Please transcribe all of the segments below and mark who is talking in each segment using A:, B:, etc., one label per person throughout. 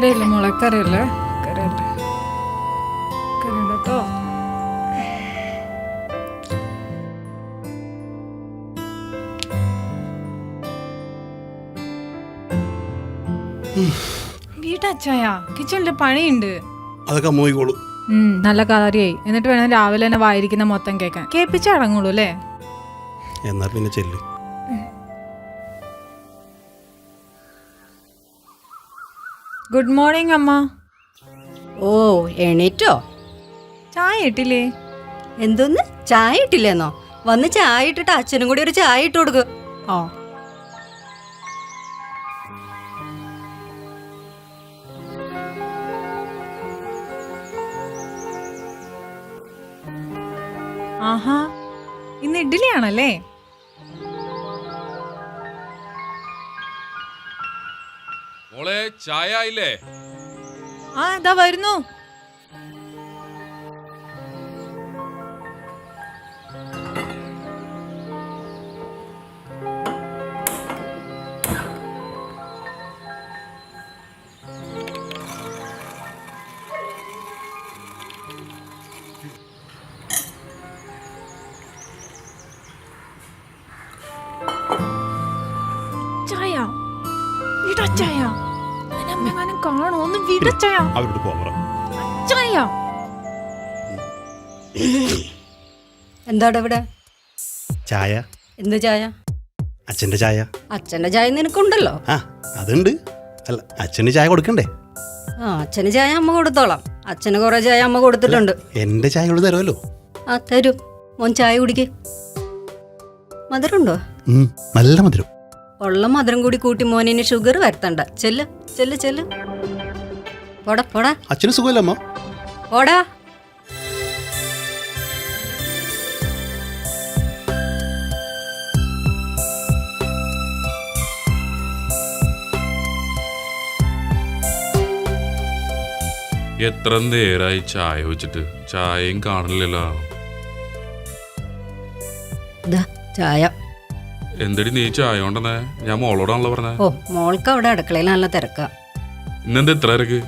A: കരയില്ല മോളെ കരയില്ല കരയില്ലേ കരയണ്ട കേട്ടോ വീട്ടച്ചായ കിച്ചണിൽ പണിയുണ്ട്.
B: അതൊക്കെ അമ്മോയിക്കോളൂ
A: നല്ല കാര്യായി. എന്നിട്ട് വേണം രാവിലെ തന്നെ വായിരിക്കുന്ന മൊത്തം കേൾക്കാൻ. കേൾപ്പിച്ചടങ്ങുള്ളൂ അല്ലേ?
B: എന്നാ പിന്നെ ചെല്ലു.
A: ഗുഡ് മോർണിംഗ് അമ്മ.
C: ഓ എണീറ്റോ?
A: ചായ ഇട്ടില്ലേ?
C: എന്തോന്ന്? ചായ ഇട്ടില്ലെന്നോ? വന്ന് ചായ ഇട്ടിട്ട് അച്ഛനും കൂടി ഒരു ചായ ഇട്ട് കൊടുക്ക്.
A: ഓ ആഹാ ഇന്ന് ഇഡ്ഡലിയാണല്ലേ?
D: ചായ ഇല്ലേ
A: ആ ഇതാ വരുന്നു. കാണോ
B: അവരോട് പോകാൻ പറ.
A: ചായ
C: എന്താടാ ഇവിടെ?
B: ചായ?
C: എന്ത് ചായ?
B: അച്ഛന്റെ ചായ.
C: അച്ഛന്റെ ചായ നിനക്കുണ്ടല്ലോ.
B: ആ അതുണ്ട്. അല്ല അച്ഛന് ചായ കൊടുക്കണ്ടേ?
C: ആ അച്ഛന് ചായ അമ്മ കൊടുത്തോളാം. അച്ഛന് കുറെ ചായ അമ്മ കൊടുത്തിട്ടുണ്ട്.
B: എന്റെ ചായ ഇവിടെ തരുമല്ലോ.
C: ആ തരും. മോൻ ചായ കുടിക്ക്. മധുരമുണ്ടോ?
B: നല്ല മധുരം.
C: ഉള്ള മധുരം കൂടി കൂട്ടി മോനിന് ഷുഗർ വരുത്തണ്ട. ചെല്ല് ചെല്ല് ചെല്ല്. പോടാ പോടാ.
B: അച്ഛന് സുഖമല്ല അമ്മ
C: പോടാ.
D: എത്ര നേരായി ചായ വെച്ചിട്ട് ചായയും കാണില്ലല്ലോ
C: ദാ ചായ.
D: എന്തടി നീ ചായ കൊണ്ടെന്നേ ഞാൻ മോളോടാണല്ലോ പറഞ്ഞേ.
C: ഓ മോൾക്ക് അവിടെ അടുക്കളയിൽ നല്ല തിരക്കാ.
D: ഇന്നെന്താ ഇത്ര ഇറക്ക്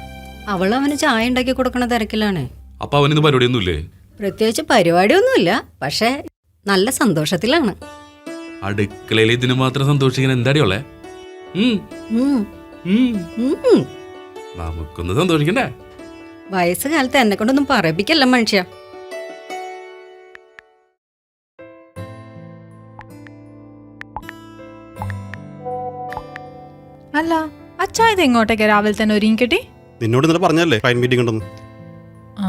C: അവൾ അവന് ചായ ഉണ്ടാക്കി കൊടുക്കണ തിരക്കിലാണ്.
D: അപ്പൊ അവനിന്ന് പരിപാടിയൊന്നുമില്ലേ?
C: പ്രത്യേകിച്ച് പരിപാടിയൊന്നുമില്ല പക്ഷേ നല്ല സന്തോഷത്തിലാണ്.
D: അടുക്കളയിൽ ഇതിന് മാത്രം സന്തോഷിക്കാൻ
C: എന്താടിയോളെ.
D: നമുക്കൊന്ന് സന്തോഷിക്കണ്ടേ?
C: വയസ്സുകാലത്ത് എന്നെ കൊണ്ടൊന്നും പറയിപ്പിക്കല്ല മനുഷ്യ.
A: അല്ല അച്ഛാ ഇത് എങ്ങോട്ടേക്ക് രാവിലെ തന്നെ ഒരുങ്ങിക്കെട്ടി?
B: നിന്നോട് ഇന്നലെ പറഞ്ഞല്ലേ ഫൈൻ മീറ്റിംഗ് ഉണ്ടെന്ന്.
A: ആ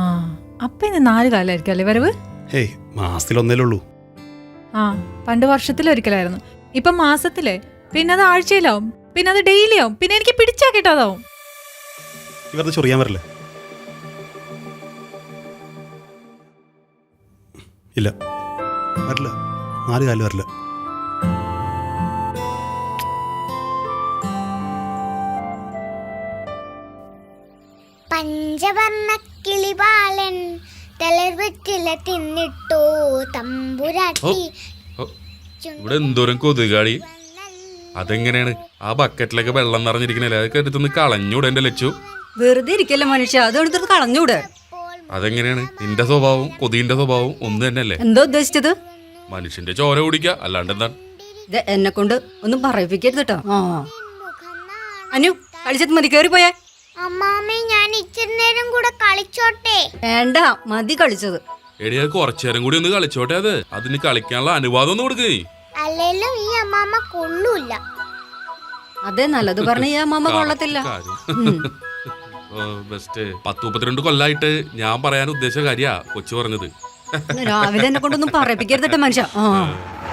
A: അപ്പൊ ഇന്ന് നാല് കാലായിരിക്കും അല്ലേ വരവ്?
B: ഹേയ് മാസത്തിൽ ഒന്നേലേ ഉള്ളൂ.
A: ആ പണ്ട് വർഷത്തിലൊരിക്കലായിരുന്നു. ഇപ്പൊ മാസത്തിലെ. പിന്നെ അത് ആഴ്ചയിലാവും. പിന്നെ അത് ഡെയിലി ആവും പിന്നെ എനിക്ക് പിടിച്ചാ കേട്ടോ കിട്ടാതാവും
B: ഇവർക്ക് ചൊറിയാൻ വരില്ലേ? ഇല്ല. വരില്ല. നാല് കാലം വരില്ല.
E: പഞ്ചവർണ കിളിപാലൻ തളർവെറ്റില തിന്നിട്ടു തമ്പുരാട്ടി.
D: ഇവിടെ എന്തോരം കൊതുകാടി. അതെങ്ങനെയാണ്? ആ ബക്കറ്റിലൊക്കെ വെള്ളം നിറഞ്ഞിരിക്കണല്ലേ? അതൊക്കെ എടുത്തൊന്ന് കളഞ്ഞൂടെ എന്റെ ലച്ചു.
C: വെറുതെ ഇരിക്കല്ലേ മനുഷ്യ? അത് എടുത്തിട്ട് കളഞ്ഞൂടെ?
D: അതെങ്ങനെയാണ്? നിന്റെ സ്വഭാവം കൊതിന്റെ സ്വഭാവം ഒന്ന് തന്നെയല്ലേ?
C: എന്താ ഉദ്ദേശിച്ചത്?
D: മനുഷ്യന്റെ ചോര കുടിക്കുക അല്ലാണ്ട് എന്താണ്
C: ഇത് എന്നെ കൊണ്ട് ഒന്നും പറയിപ്പിക്കരുത് കേട്ടോ. ആ. അനു കളിച്ചത് മതി കേറി പോയേ
E: അമ്മാമ്മേ ഞാൻ ഇച്ചിരി നേരം കൂടെ കളിച്ചോട്ടെ.
C: വേണ്ട മതി കളിച്ചത്.
D: എടി അത് കുറച്ചു നേരം കൂടി ഒന്ന് കളിച്ചോട്ടെ അത്. അതിന് കളിക്കാനുള്ള അനുവാദം ഒന്ന് കൊടുക്കേ
E: അല്ലെങ്കിലും ഈ അമ്മാമ്മ കൊള്ളൂല.
C: അതെ നല്ലത് പറഞ്ഞ ഈ അമ്മമ്മ കൊള്ളത്തില്ല.
D: ബെസ്റ്റ്. പത്ത് മുപ്പത്തിരണ്ട് കൊല്ലായിട്ട് ഞാൻ പറയാൻ ഉദ്ദേശിച്ച കാര്യാ കൊച്ചു പറഞ്ഞത്.
C: രാവിലെ എന്നെ കൊണ്ടൊന്നും പറയിപ്പിക്കരുത് മനുഷ്യ.
F: മനുഷ്യ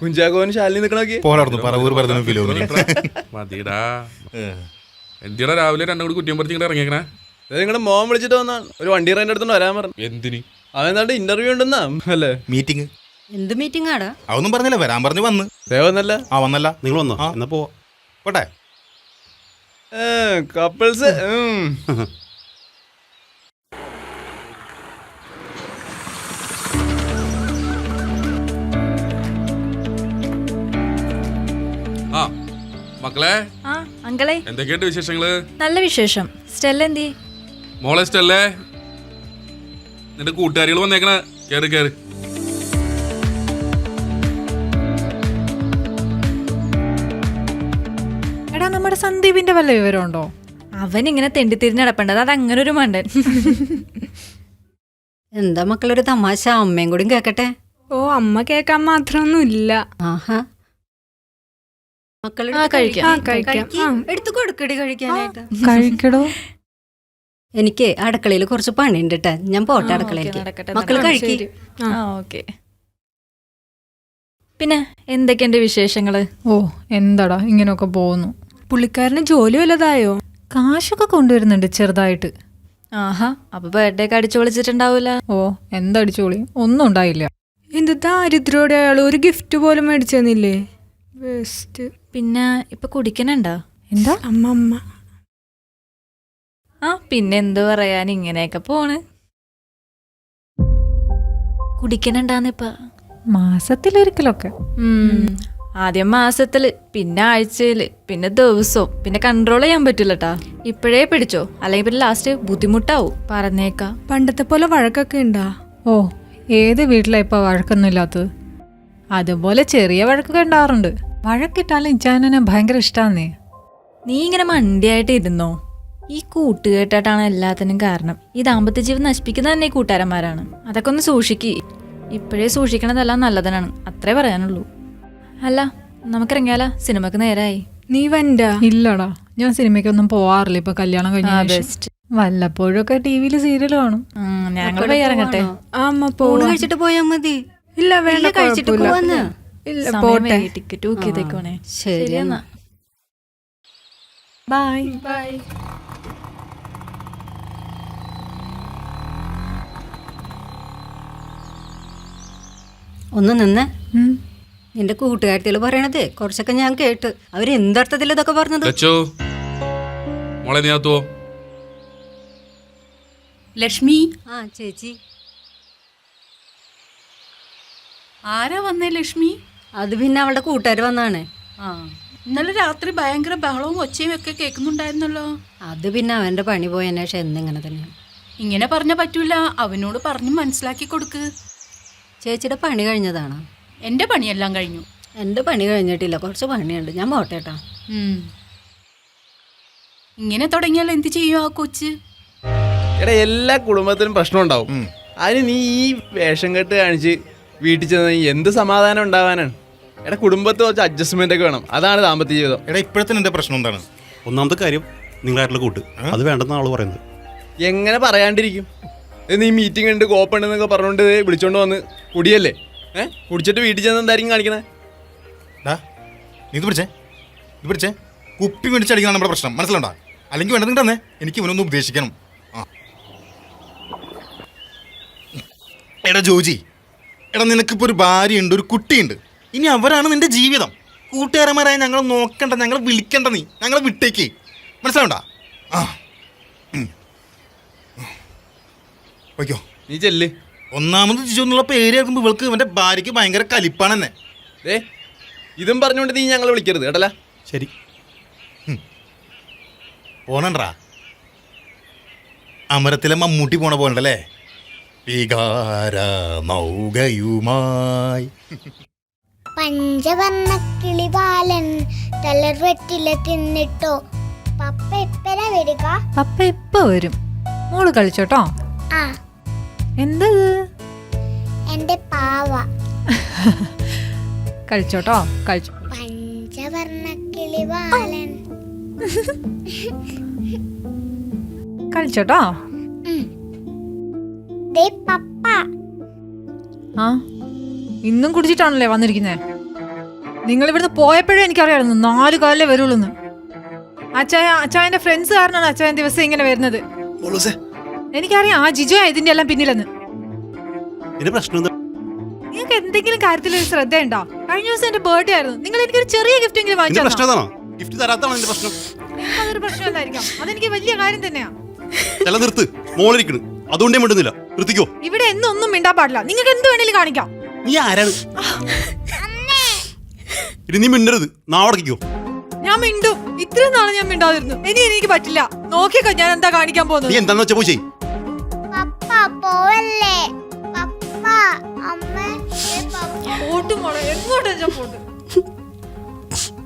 G: കുഞ്ചാക്കോന് ശാലിനി നിക്കണോക്കി
F: പോരാടുന്നു പറവൂർ പറഞ്ഞു ഫിലോമിനി
D: മതിടാ എന്തിനാ രാവിലെ രണ്ടും കൂടി കുറ്റിയും ഇങ്ങനെ ഇറങ്ങിയേക്കണേ?
G: നിങ്ങളുടെ മോൻ വിളിച്ചിട്ട് വന്നാണ് ഒരു വണ്ടി റെന്റ് എടുത്തോണ്ട് വരാൻ പറഞ്ഞു.
D: എന്തിന്?
G: അവൻ ഇന്റർവ്യൂ ഉണ്ടെന്നാ അല്ലേ?
F: മീറ്റിംഗ്
C: എന്ത് മീറ്റിംഗ് ആടാ?
F: അതൊന്നും പറഞ്ഞില്ല വരാൻ പറഞ്ഞു വന്ന്.
G: വന്നല്ല.
F: ആ വന്നല്ല.
B: നിങ്ങൾ വന്നോ? എന്നാ
F: പോട്ടെ.
G: കപ്പിൾസ്
D: മക്കളെ?
H: ആ അങ്കളെ.
D: എന്തൊക്കെയുണ്ട് വിശേഷങ്ങൾ?
H: നല്ല വിശേഷം. സ്റ്റെല്ല എന്തി?
D: മോളെ സ്റ്റെല്ലേ. നിന്റെ കൂട്ടുകാരികൾ വന്നേക്കണ. കേറി കേറി.
A: എടാ നമ്മുടെ സന്ദീപിന്റെ വല്ല വിവരമുണ്ടോ?
H: അവൻ ഇങ്ങനെ തെണ്ടിത്തിരിഞ്ഞ് നടപ്പേണ്ടത് അത് അങ്ങനെ ഒരു മണ്ടൻ.
C: എന്താ മക്കളൊരു തമാശ? അമ്മയും കൂടി കേക്കട്ടെ.
I: ഓ അമ്മ കേക്കാൻ മാത്രമൊന്നും ഇല്ല
C: ആഹാ മക്കളെ
H: ആ, കഴിക്കാം.
I: ആ, കഴിക്കാം. ആ.
C: എടുത്തു കൊടുക്കടി കഴിക്കാനായിട്ട്
A: കഴിക്കടോ?
C: എനിക്ക് അടുക്കളയിൽ കുറച്ച് പണിയുണ്ട് കേട്ടാ ഞാൻ പോട്ടെ അടുക്കളയിലേക്ക്. മക്കൾ
H: ഓക്കെ. പിന്നെ എന്തൊക്കെയുണ്ട് വിശേഷങ്ങൾ?
A: ഓ എന്താടാ ഇങ്ങനെയൊക്കെ പോകുന്നു
I: പുള്ളിക്കാരന് ജോലി വല്ലതായോ?
A: കാശൊക്കെ കൊണ്ടുവരുന്നുണ്ട് ചെറുതായിട്ട്.
H: ആഹാ അപ്പൊ ബർത്ത്ഡേ ഒക്കെ അടിച്ചു വിളിച്ചിട്ടുണ്ടാവൂല
A: ഓ എന്തടിച്ചോളി ഒന്നും ഉണ്ടായില്ല.
I: എന്ത് ദാരിദ്ര്യോടെ അയാൾ ഒരു ഗിഫ്റ്റ് പോലും മേടിച്ചു തന്നില്ലേ ബെസ്റ്റ്
H: പിന്നെ ഇപ്പൊ കുടിക്കണുണ്ടോ?
A: എന്താ?
I: അമ്മമ്മ. അമ്മ
H: ആ പിന്നെ എന്ത് പറയാൻ ഇങ്ങനെയൊക്കെ പോണ്. കുടിക്കണുണ്ടാന്നിപ്പ
A: മാസത്തിലൊരിക്കലൊക്കെ.
H: ഉം. ആദ്യം മാസത്തിൽ പിന്നെ ആഴ്ചയിൽ പിന്നെ ദിവസവും പിന്നെ കൺട്രോൾ ചെയ്യാൻ പറ്റില്ലട്ടാ. ഇപ്പോഴേ പിടിച്ചോ അല്ലെങ്കിൽ പിന്നെ ലാസ്റ്റ് ബുദ്ധിമുട്ടാവും പറഞ്ഞേക്കാം.
I: പണ്ടത്തെ പോലെ വഴക്കൊക്കെ ഉണ്ടാ
A: ഓ ഏത് വീട്ടിലാ ഇപ്പൊ വഴക്കൊന്നും ഇല്ലാത്തത്? അതുപോലെ ചെറിയ വഴക്കൊക്കെ ഉണ്ടാവാറുണ്ട് വഴക്കിട്ടാലും ഇച്ചാനെ ഭയങ്കര ഇഷ്ടാന്നേ.
H: നീ ഇങ്ങനെ മണ്ടിയായിട്ട് ഇരുന്നോ? ഈ കൂട്ടുകെട്ടാണ് എല്ലാത്തിനും കാരണം. ഈ ദാമ്പത്യ ജീവിതം നശിപ്പിക്കുന്നത് തന്നെ ഈ കൂട്ടുകാരന്മാരാണ്. അതൊക്കെ ഒന്ന് സൂക്ഷിക്ക്. ഇപ്പോഴേ സൂക്ഷിക്കണതെല്ലാം നല്ലതിനാണ്. അത്രേ പറയാനുള്ളൂ. അല്ല നമുക്കിറങ്ങിയാലോ? സിനിമക്ക് നേരായി.
I: നീ വണ്ട
A: ഇല്ലടാ. ഞാൻ സിനിമയ്ക്കൊന്നും പോവാറില്ല. ഇപ്പൊ കല്യാണം കഴിഞ്ഞ ശേഷം.
H: ബെസ്റ്റ്
A: വല്ലപ്പോഴൊക്കെ ടി വിയിൽ സീരിയൽ കാണും.
H: ഞങ്ങൾ പോയി ഇറങ്ങട്ടെ.
C: കഴിച്ചിട്ട് പോയാ മതി.
I: ഇല്ല വേണ്ട
C: കഴിച്ചിട്ട്
I: പോവാ
C: പോവാന്ന്.
I: ഇല്ല പോട്ടെ.
H: ടിക്കറ്റ് ബുക്ക് ചെയ്തേക്കോണേ
C: ശരി എന്നാ.
A: ബൈ
I: ബൈ
C: ഒന്ന് നിന്ന്.
A: എന്റെ
C: നിന്റെ കൂട്ടുകാരത്തികൾ പറയണത് കുറച്ചൊക്കെ ഞാൻ കേട്ട്. അവർ എന്തർത്ഥത്തിൽ ഇതൊക്കെ പറഞ്ഞത്?
J: ലക്ഷ്മി?
C: ആ ചേച്ചി.
J: ആരാ വന്നേ ലക്ഷ്മി?
C: അത് പിന്നെ അവളുടെ കൂട്ടുകാർ വന്നാണ്.
J: ആ. ഇന്നലെ രാത്രി ഭയങ്കര ബഹളവും ഒച്ചയും ഒക്കെ കേൾക്കുന്നുണ്ടായിരുന്നല്ലോ?
C: അത് പിന്നെ അവന്റെ പണി പോയ ശേഷം എന്നിങ്ങനെ തന്നെ.
J: ഇങ്ങനെ പറഞ്ഞ പറ്റൂല. അവനോട് പറഞ്ഞു മനസ്സിലാക്കി കൊടുക്ക്.
C: ചേച്ചിയുടെ പണി കഴിഞ്ഞതാണോ?
J: എന്റെ പണിയെല്ലാം കഴിഞ്ഞു.
C: എന്റെ പണി കഴിഞ്ഞിട്ടില്ല. കുറച്ച് പണിയുണ്ട്. ഞാൻ പോട്ടെ കേട്ടോ.
J: ഉം. ഇങ്ങനെ തുടങ്ങിയാൽ എന്ത് ചെയ്യും ആ കൊച്ച്?
G: എടാ എല്ലാ കുടുംബത്തിലും പ്രശ്നം ഉണ്ടാവും അതിന് നീ ഈ വേഷം കെട്ട് കാണിച്ച് വീട്ടിൽ ചെന്ന് എന്ത് സമാധാനം ഉണ്ടാവാനാണ്? എടാ കുടുംബത്തിൽ കുറച്ച് അഡ്ജസ്റ്റ്മെന്റ് ഒക്കെ വേണം. അതാണ് ദാമ്പത്യ ജീവിതം.
F: എടാ ഇപ്പോഴത്തെ എന്റെ പ്രശ്നം എന്താണ്?
B: ഒന്നാമത്തെ കാര്യം നിങ്ങളായിട്ടുള്ള കൂട്ട്. അത് വേണ്ടെന്നാണ് ആൾ പറയുന്നത്.
G: എങ്ങനെ പറയാണ്ടിരിക്കും? ഇത് നീ മീറ്റിംഗ് ഉണ്ട് കോപ്പൺ എന്നൊക്കെ പറഞ്ഞുകൊണ്ട് ദേ വിളിച്ചോണ്ട് വന്ന് കുടിയല്ലേ? ഏഹ് കുടിച്ചിട്ട് വീട്ടിൽ ചെന്ന് എന്തായിരിക്കും കാണിക്കണേ?
F: ഡാ നീ ഇത് പിടിച്ചേ. ഇത് പിടിച്ചേ. കുപ്പി മേടിച്ചടിക്കണം നമ്മുടെ പ്രശ്നം. മനസ്സിലുണ്ടോ അല്ലെങ്കിൽ വേണ്ടത് തന്നെ. എനിക്ക് ഇവനൊന്ന് ഉപദേശിക്കണം. ആ. എടാ ജോജി. എടാ നിനക്കിപ്പോൾ ഒരു ഭാര്യയുണ്ട് ഒരു കുട്ടിയുണ്ട്. ഇനി അവരാണ് നിന്റെ ജീവിതം. കൂട്ടുകാരന്മാരായ ഞങ്ങൾ നോക്കണ്ട ഞങ്ങൾ വിളിക്കണ്ട നീ. ഞങ്ങളെ വിട്ടേക്ക്. മനസ്സിലാവണ്ട? ആ. വയ്ക്കോ.
G: നീ ചെല്ല്.
F: ഒന്നാമത് ജിജു എന്നുള്ള പേര് കേൾക്കുമ്പോൾ ഇവൾക്ക് ഇവന്റെ ഭാര്യയ്ക്ക് ഭയങ്കര കലിപ്പാണ് തന്നെ
G: ഏ ഇതും പറഞ്ഞുകൊണ്ട് നീ ഞങ്ങളെ വിളിക്കരുത് കേട്ടല്ല?
B: ശരി.
F: പോണണ്ടാ? അമരത്തിലെ മമ്മൂട്ടി പോണ പോകണ്ടല്ലേ വികാര നൗകയുമായി
E: പഞ്ചവർണ കിളിപാലൻ തളർവെറ്റില തിന്നിട്ടോ. പപ്പ എപ്പഴാ വരിക?
A: പപ്പ ഇപ്പൊ വരും. മോൾ കളിച്ചോട്ടോ?
E: ആ.
A: എന്തത്?
E: എന്റെ പാവ.
A: കളിച്ചോട്ടോ? കളിച്ചോ.
E: പഞ്ചവർണ കിളിപാലൻ
A: കഴിച്ചോട്ടോ
E: ദേ പപ്പ.
A: ആ ഇന്നും കുടിച്ചിട്ടാണല്ലേ വന്നിരിക്കുന്നേ? നിങ്ങൾ ഇവിടുന്ന് പോയപ്പോഴേ എനിക്കറിയാമായിരുന്നു നാല് കാലേ വരുള്ളൂന്ന്. അച്ചായ അച്ചായന്റെ ഫ്രണ്ട്സ് കാരണമാണ് അച്ചായൻ ദിവസം ഇങ്ങനെ വരുന്നത്. എനിക്കറിയാം ആ ജിജു ഇതിന്റെ എല്ലാം പിന്നിലെന്ന്. നിങ്ങൾക്ക് എന്തെങ്കിലും കാര്യത്തിൽ ഒരു ശ്രദ്ധയുണ്ടോ? കഴിഞ്ഞ ദിവസം എന്റെ ബർത്ത്ഡേ ആയിരുന്നു. നിങ്ങൾ എനിക്കൊരു ചെറിയ ഗിഫ്റ്റ് എങ്കിലും വാങ്ങിച്ചു അതൊരു പ്രശ്നമല്ലായിരിക്കാം. അതെനിക്ക് വലിയ കാര്യം തന്നെയാ.
F: നിർത്ത്. അതുകൊണ്ടേ മിണ്ടുന്നില്ല. നിർത്തിക്കോ
A: ഇവിടെ എന്നൊന്നും മിണ്ടാൻ പാടില്ല. നിങ്ങൾക്ക് എന്ത് വേണേലും കാണിക്കാം.
F: നീ ആരാണ്? ഇനി നീ മിണ്ടരുത്. നാവടക്കിക്കോ
A: ഞാൻ മിണ്ടും. ഇത്രയും നാളെ ഞാൻ മിണ്ടാതിരുന്നു. ഇനി എനിക്ക് പറ്റില്ല. നോക്കിക്കോ ഞാൻ എന്താ കാണിക്കാൻ
F: നീ
A: പോകുന്നത്
F: എന്താന്ന് വെച്ചാ പോയി ചെയ്
E: പപ്പ പോവല്ലേ? പപ്പ അമ്മ ഏ, പപ്പ.
A: പോട്ടും മോളെ എങ്ങോട്ടാ ഞാൻ പോട്ട്?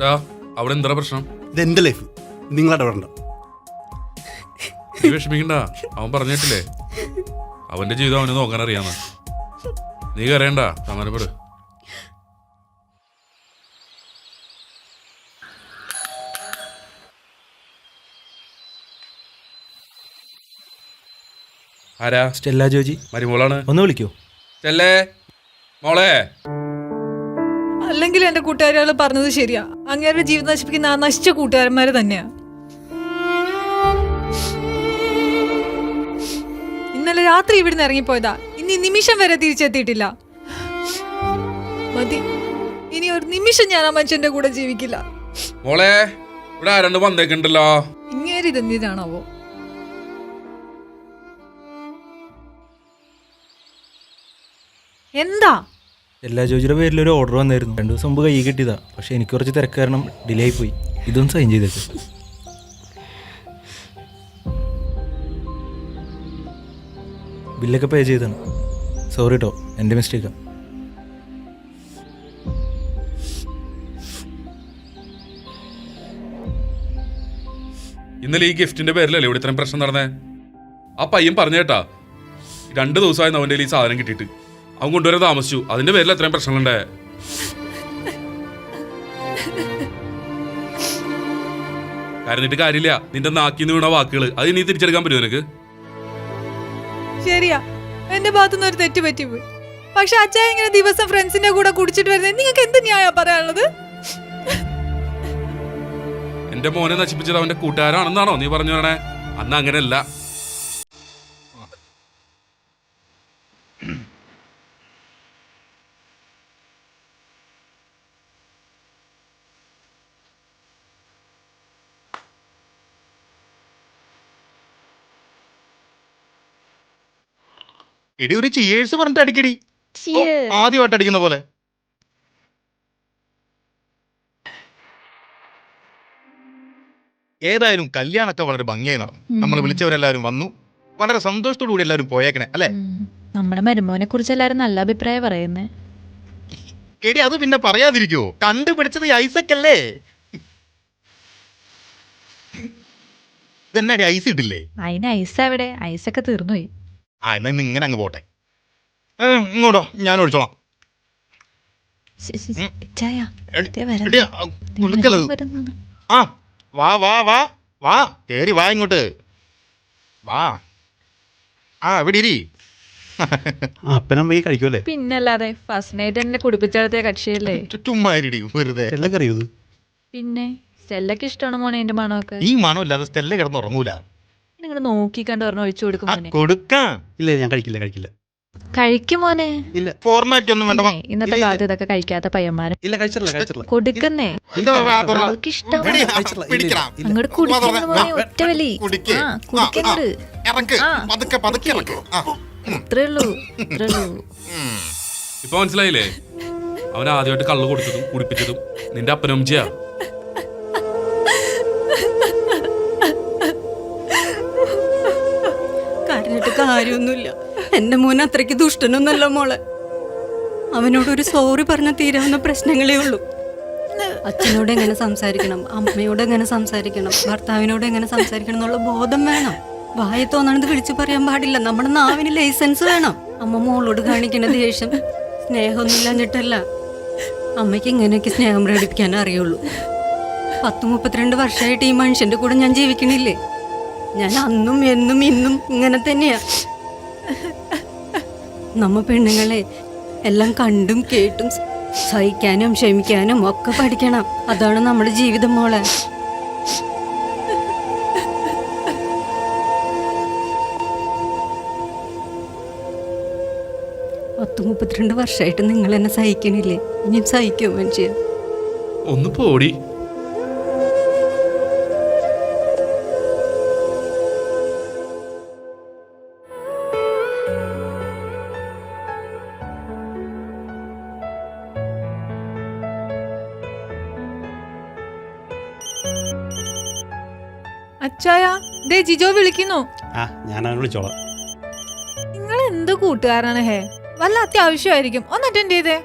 D: ഡാ അവിടെ എന്താ പ്രശ്നം?
F: ഇത് എന്റെ ലൈഫ് നിങ്ങളുടെ അവിടെ
D: നീ വിഷമിക്കണ്ട. അവൻ പറഞ്ഞിട്ടില്ലേ? അവന്റെ ജീവിതം അവന് നോക്കാൻ അറിയാന്ന്. നീ കരയണ്ട സമാനപ്പെട് ആരാ?
K: സ്റ്റെല്ല ജോജി.
D: മരുമോളാണ്.
K: ഒന്ന് വിളിക്കോ.
D: സ്റ്റെല്ലേ? മോളെ.
A: അല്ലെങ്കിൽ എന്റെ കൂട്ടുകാരികൾ പറഞ്ഞത് ശരിയാ. അങ്ങേരുടെ ജീവിതം നശിപ്പിക്കുന്ന ആ നശിച്ച കൂട്ടുകാരന്മാര് തന്നെയാ. ഇന്നലെ രാത്രി ഇവിടുന്ന് ഇറങ്ങിപ്പോയതാ. ഇനി നിമിഷം വരെ തിരിച്ചെത്തിയിട്ടില്ല. മതി. ഇനി ഒരു നിമിഷം ഞാൻ ആ മനുഷ്യന്റെ കൂടെ ജീവിക്കില്ല.
D: മോളെ ഇവിടെ ആരണ്ട് വന്നേക്കുണ്ടല്ലോ
A: ഇങ്ങേര് ഇതെന്തിനാണാവോ? എന്താ?
K: എല്ലാ ജോജിയുടെ പേരിൽ ഒരു ഓർഡർ വന്നായിരുന്നു. രണ്ടു ദിവസം മുമ്പ് കൈ കിട്ടിയതാ. പക്ഷെ എനിക്ക് കുറച്ച് തിരക്ക് കാരണം ഡിലേ ആയി പോയി ഇതൊന്ന് സൈൻ ചെയ്തേക്ക്. ബില്ലൊക്കെ പേ ചെയ്താണ് സോറി കേട്ടോ എന്റെ മിസ്റ്റേക്കാണ്
D: ഇന്നലെ ഈ ഗിഫ്റ്റിന്റെ പേരിലല്ലേ ഇവിടെ ഇത്രയും പ്രശ്നം നടന്നേ? ആ പയ്യൻ പറഞ്ഞേട്ടാ രണ്ട് ദിവസമായി അവന്റെ ഈ സാധനം കിട്ടിയിട്ട്. അവൻ കൊണ്ടുവരാൻ താമസിച്ചു. അതിന്റെ പേരിൽ അത്രയും പ്രശ്നങ്ങളുണ്ടേ. കരഞ്ഞിട്ട് കാര്യമില്ല. നിന്റെ നാക്കിന്ന് വീണ വാക്കുകൾ അത് ഇനി തിരിച്ചെടുക്കാൻ പറ്റുമോ നിനക്ക്?
A: ശരിയാ. എന്റെ ഭാഗത്തുനിന്ന് ഒരു തെറ്റ് പറ്റിപ്പോയി. പക്ഷെ അച്ഛാ ഇങ്ങനെ ദിവസം ഫ്രണ്ട്സിന്റെ കൂടെ കുടിച്ചിട്ട് വരുന്നത് നിങ്ങൾക്ക് എന്ത് ന്യായ പറയാനുള്ളത്?
D: എന്റെ മോനെ നശിപ്പിച്ചത് അവന്റെ കൂട്ടുകാരാണെന്നാണോ നീ പറഞ്ഞു വരണേ? അന്ന് അങ്ങനെയല്ല.
F: എടി ഒരു ചിയേഴ്സ് പറഞ്ഞിട്ട് അടിക്കടി. ആദ്യമായിട്ട് അടിക്കുന്ന പോലെ. ഏതായാലും കല്യാണമൊക്കെ വളരെ ഭംഗിയായി നടന്നു. നമ്മൾ വിളിച്ചവരെല്ലാവരും വന്നു. വളരെ സന്തോഷത്തോടു കൂടി എല്ലാവരും പോയേക്കണേ അല്ലെ?
H: നമ്മുടെ മരുമോനെ കുറിച്ച് എല്ലാരും നല്ല അഭിപ്രായം പറയുന്നേ.
F: കേടി അത് പിന്നെ പറയാതിരിക്കോ കണ്ടുപിടിച്ചത് ഐസക്കല്ലേ ഐസക് അല്ലേ? ഇതെന്നാടി ഐസ് ഇട്ടില്ലേ?
H: അതിന് ഐസ് അവിടെ ഐസൊക്കെ തീർന്നുപോയി.
F: ആ എന്നാ ഇന്ന് ഇങ്ങനെ അങ്ങ് പോട്ടെ. ഇങ്ങോട്ടോ. ഞാൻ ഒഴിച്ചോളാം. ആ, വാ വാ വാ വാ. കേറി വാ ഇങ്ങോട്ട്. വാ. ആ ഇവിടെ ഇരി.
B: അപ്പനമ്മ കഴിക്കുമല്ലേ
H: പിന്നല്ലാതെ ഫസ്റ്റ് നൈറ്റ് എന്നെ കുടിപ്പിച്ചെടുത്ത കക്ഷിയല്ലേ?
F: ചുമ്മാ ഇരിടി വെറുതെ.
H: പിന്നെ സ്റ്റെല്ലക്ക് ഇഷ്ടമാണ് മോനെ എന്റെ മണമൊക്കെ?
F: ഈ മണമില്ലാതെ സ്റ്റെല്ല കിടന്ന് ഉറങ്ങൂല
H: നിങ്ങൾ നോക്കി കണ്ട് പറഞ്ഞ ഒഴിച്ചു കൊടുക്കും മോനെ
F: കൊടുക്കാം
B: ഇല്ല ഞാൻ കഴിക്കില്ല കഴിക്കില്ല
H: കഴിക്കും മോനെ
B: ഇല്ല
F: ഫോർമാറ്റ് ഒന്നും വേണ്ട.
H: ഇന്നത്തെ കാലത്ത് ഇതൊക്കെ കഴിക്കാത്ത പയ്യന്മാരെ
B: ഇല്ല കഴിച്ചിട്ടില്ല കഴിച്ചിട്ടില്ല
H: കൊടുക്കുന്നേ
F: ഇതാ, വാ, തുറ.
H: അവർക്ക് ഇഷ്ടം
F: എടി, ആ,
B: കഴിച്ചിട്ടില്ല. ഇല്ല,
F: പിടിക്കടാ.
B: ഇല്ല.
H: അങ്ങോട്ട് കുടിക്കുന്നു മോനെ ഒറ്റ വലി
F: കുടിക്ക്.
H: ആ
F: ആ, ആ.
H: കുടിക്കങ്ങട്
F: ഇറക്ക്
H: ആ.
F: പതുക്കെ പതുക്കെ ഇറക്ക് ആ
H: ഇത്രേ ഉള്ളൂ ഇത്രേ ഉള്ളൂ
F: ഉം.
D: ഇപ്പൊ മനസ്സിലായില്ലേ അവൻ ആദ്യമായിട്ട് കള്ളു കൊടുത്തതും കുടിപ്പിച്ചതും നിന്റെ അപ്പനും
C: കാര്യമൊന്നുമില്ല എന്റെ മോൻ അത്രയ്ക്ക് ദുഷ്ടനൊന്നല്ല മോളെ. അവനോടൊരു സോറി പറഞ്ഞാൽ തീരാവുന്ന പ്രശ്നങ്ങളേ ഉള്ളൂ. അച്ഛനോട് എങ്ങനെ സംസാരിക്കണം? അമ്മയോട് എങ്ങനെ സംസാരിക്കണം? ഭർത്താവിനോട് എങ്ങനെ സംസാരിക്കണം എന്നുള്ള ബോധം വേണം. വായ തോന്നണത് വിളിച്ചു പറയാൻ പാടില്ല. നമ്മുടെ നാവിന് ലൈസൻസ് വേണം. അമ്മ മോളോട് കാണിക്കുന്ന ദേഷ്യം സ്നേഹമൊന്നുമില്ലാഞ്ഞിട്ടല്ല. അമ്മയ്ക്ക് ഇങ്ങനെയൊക്കെ സ്നേഹം പ്രകടിപ്പിക്കാൻ അറിയുള്ളൂ. പത്ത് മുപ്പത്തിരണ്ട് വർഷമായിട്ട് ഈ മനുഷ്യന്റെ കൂടെ ഞാൻ ജീവിക്കണില്ലേ? ഞാൻ അന്നും എന്നും ഇന്നും ഇങ്ങനെ തന്നെയാ. നമ്മ പെണ്ണുങ്ങളെ എല്ലാം കണ്ടും കേട്ടും സഹിക്കാനും ക്ഷമിക്കാനും ഒക്കെ പഠിക്കണം. അതാണ് നമ്മുടെ ജീവിതം മോളെ. പത്ത് മുപ്പത്തിരണ്ട് വർഷമായിട്ട് നിങ്ങൾ എന്നെ സഹിക്കണില്ലേ? ഇനിയും സഹിക്കുമോ മനുഷ്യ?
D: ഒന്ന് പോടി.
A: ദേ ജിജോ വിളിക്കുന്നു.
B: ആ ഞാൻ അവനെ വിളിച്ചോളാം.
A: നിങ്ങൾ എന്ത് കൂട്ടുകാരാണ് ഹേ? വല്ല അത്യാവശ്യമായിരിക്കും. ഒന്ന് അറ്റൻഡ് ചെയ്തേ.